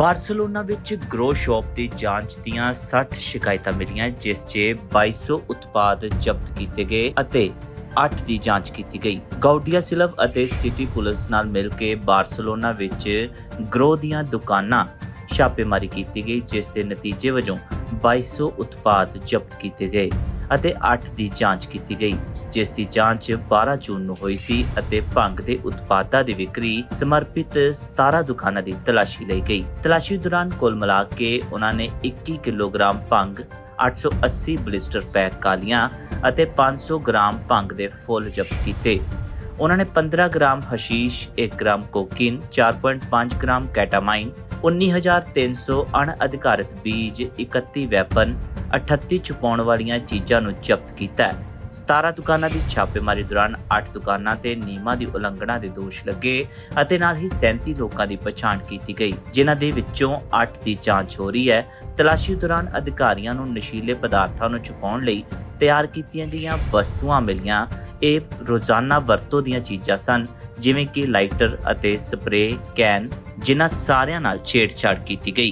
Barcelona ਵਿੱਚ grow shop ਦੀ ਜਾਂਚ ਦੀਆਂ 60 ਸ਼ਿਕਾਇਤਾਂ ਮਿਲੀਆਂ, ਜਿਸ 'ਚ 2200 ਉਤਪਾਦ ਜ਼ਬਤ ਕੀਤੇ ਗਏ ਅਤੇ 8 ਦੀ ਜਾਂਚ ਕੀਤੀ ਗਈ। ਗਾਉਡੀਆ ਸਿਲਵ ਅਤੇ ਸਿਟੀ ਪੁਲਿਸ ਨਾਲ ਮਿਲ ਕੇ ਬਾਰਸਲੋਨਾ ਵਿੱਚ ਗਰੋ ਦੀਆਂ ਦੁਕਾਨਾਂ ਛਾਪੇਮਾਰੀ ਕੀਤੀ ਗਈ, ਜਿਸ ਦੇ ਨਤੀਜੇ ਵਜੋਂ 2200 ਉਤਪਾਦ ਜ਼ਬਤ ਕੀਤੇ ਗਏ। ਅਤੇ 8 ਦੀ ਜਾਂਚ ਕੀਤੀ ਗਈ, ਜਿਸ ਦੀ ਜਾਂਚ 12 ਜੂਨ ਨੂੰ ਹੋਈ ਸੀ ਅਤੇ ਭੰਗ ਦੇ ਉਤਪਾਦਾਂ ਦੀ ਵਿਕਰੀ ਸਮਰਪਿਤ 17 ਦੁਕਾਨਾਂ ਦੀ ਤਲਾਸ਼ੀ ਲਈ ਗਈ। ਤਲਾਸ਼ੀ ਦੌਰਾਨ ਕੁੱਲ ਮਿਲਾ ਕੇ ਉਹਨਾਂ ਨੇ 21 ਕਿਲੋਗ੍ਰਾਮ ਭੰਗ 880 ਬਲਿਸਟਰ ਪੈਕ ਕਾਲੀਆਂ ਅਤੇ 500 ਗ੍ਰਾਮ ਭੰਗ ਦੇ ਫੁੱਲ ਜ਼ਬਤ ਕੀਤੇ। ਉਹਨਾਂ ਨੇ 15 ਗ੍ਰਾਮ ਹਸ਼ੀਸ਼ 1 ਗ੍ਰਾਮ ਕੋਕੀਨ 4.5 ਗ੍ਰਾਮ ਕੈਟਾਮਾਈਨ 19300 ਅਣਅਧਿਕਾਰਤ ਬੀਜ 31 ਵੈਪਨ 38 ਛੁਪਾਉਣ ਵਾਲੀਆਂ ਚੀਜ਼ਾਂ ਨੂੰ ਜ਼ਬਤ ਕੀਤਾ ਹੈ। 17 ਦੁਕਾਨਾਂ ਦੀ ਛਾਪੇਮਾਰੀ ਦੌਰਾਨ 8 ਦੁਕਾਨਾਂ ਤੇ ਨਿਯਮਾਂ ਦੀ ਉਲੰਘਣਾ ਦੇ ਦੋਸ਼ ਲੱਗੇ ਅਤੇ ਨਾਲ ਹੀ 37 ਲੋਕਾਂ ਦੀ ਪਛਾਣ ਕੀਤੀ ਗਈ, ਜਿਨ੍ਹਾਂ ਦੇ ਵਿੱਚੋਂ 8 ਦੀ ਜਾਂਚ ਹੋ ਰਹੀ ਹੈ। ਤਲਾਸ਼ੀ ਦੌਰਾਨ ਅਧਿਕਾਰੀਆਂ ਨੂੰ ਨਸ਼ੀਲੇ ਪਦਾਰਥਾਂ ਨੂੰ ਛੁਪਾਉਣ ਲਈ ਤਿਆਰ ਕੀਤੀਆਂ ਗਈਆਂ ਵਸਤੂਆਂ ਮਿਲੀਆਂ। ਇਹ ਰੋਜ਼ਾਨਾ ਵਰਤੋਂ ਦੀਆਂ ਚੀਜ਼ਾਂ ਸਨ, ਜਿਵੇਂ ਕਿ ਲਾਈਟਰ ਅਤੇ ਸਪਰੇਅ ਕੈਨ, ਜਿਨ੍ਹਾਂ ਸਾਰਿਆਂ ਨਾਲ ਛੇੜਛਾੜ ਕੀਤੀ ਗਈ।